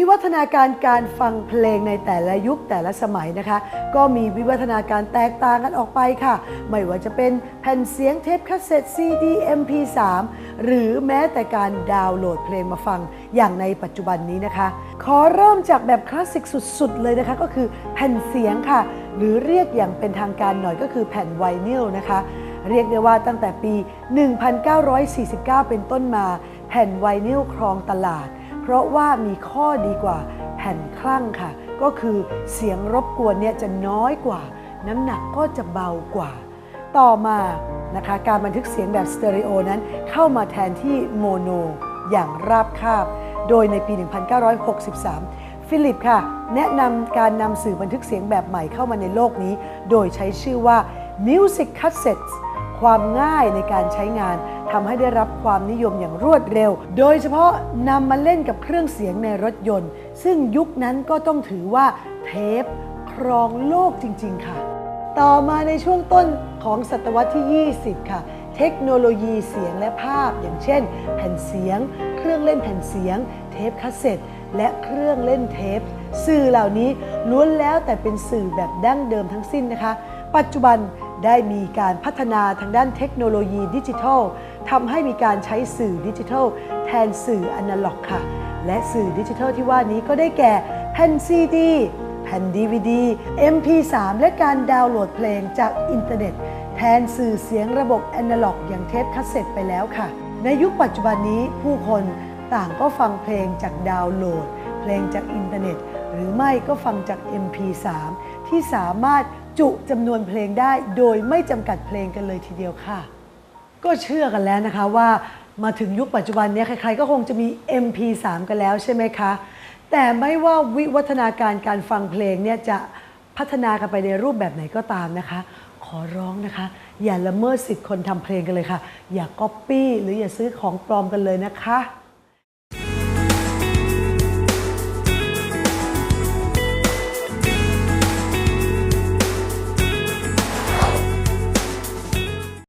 วิวัฒนาการการฟังเพลงในแต่ละยุคแต่ละสมัยนะคะ ก็มีวิวัฒนาการแตกต่างกันออกไปค่ะ ไม่ว่าจะเป็นแผ่นเสียงเทปคาสเซ็ต CD MP3 หรือแม้แต่การดาวน์โหลดเพลงมาฟังอย่างในปัจจุบันนี้นะคะ ขอเริ่มจากแบบคลาสสิกสุดๆ เลยนะคะ ก็คือแผ่นเสียงค่ะ หรือเรียกอย่างเป็นทางการหน่อยก็คือแผ่นไวนิลนะคะเรียกได้ว่าตั้งแต่ปี 1949 เป็นต้นมา แผ่นไวนิลครองตลาด เพราะว่ามีข้อดีกว่าแผ่นคลั่งค่ะ ก็คือเสียงรบกวนเนี่ยจะน้อยกว่า น้ำหนักก็จะเบากว่า ต่อมานะคะการบันทึกเสียงแบบสเตอริโอนั้นเข้ามาแทนที่โมโนอย่างราบคาบ โดยในปี 1963 ฟิลิปค่ะ แนะนำการนำสื่อบันทึกเสียงแบบใหม่เข้ามาในโลกนี้ โดยใช้ชื่อว่า Music Cassettes ความง่ายในการใช้งานทำให้ได้รับความนิยมอย่างรวดเร็ว โดยเฉพาะนำมาเล่นกับเครื่องเสียงในรถยนต์ ซึ่งยุคนั้นก็ต้องถือว่าเทปครองโลกจริง ๆ ค่ะ ต่อมาในช่วงต้นของศตวรรษที่ 20 ค่ะ เทคโนโลยีเสียงและภาพ อย่างเช่น แผ่นเสียง เครื่องเล่นแผ่นเสียง เทปคาสเซ็ตและเครื่องเล่นเทป สื่อเหล่านี้ล้วนแล้วแต่เป็นสื่อแบบดั้งเดิมทั้งสิ้นนะคะ ปัจจุบัน ได้มีการพัฒนาทางด้านเทคโนโลยีดิจิทัลทำให้มีการใช้สื่อดิจิทัล แทนสื่ออนาล็อกค่ะ และสื่อดิจิทัลที่ว่านี้ก็ได้แก่แผ่นซีดีแผ่น DVD MP3 และการดาวน์โหลดเพลงจากอินเทอร์เน็ต แทนสื่อเสียงระบบแอนาล็อก อย่างเทปคาสเซ็ตไปแล้วค่ะ ในยุคปัจจุบันนี้ผู้คนต่างก็ฟังเพลงจากดาวน์โหลด เพลงจากอินเทอร์เน็ต หรือไม่ก็ฟังจาก MP3 ที่สามารถ จุจำนวนเพลงได้โดยไม่จำกัดเพลงกันเลยทีเดียวค่ะ ก็เชื่อกันแล้วนะคะว่ามาถึงยุคปัจจุบันนี้ใครๆก็คงจะมี MP3 กันแล้วใช่ไหมคะ แต่ไม่ว่าวิวัฒนาการการฟังเพลงเนี่ยจะพัฒนากันไปในรูปแบบไหนก็ตามนะคะ ขอร้องนะคะ อย่าละเมิดสิทธิ์คนทำเพลงกันเลยค่ะ อย่าก๊อปปี้หรืออย่าซื้อของปลอมกันเลยนะคะ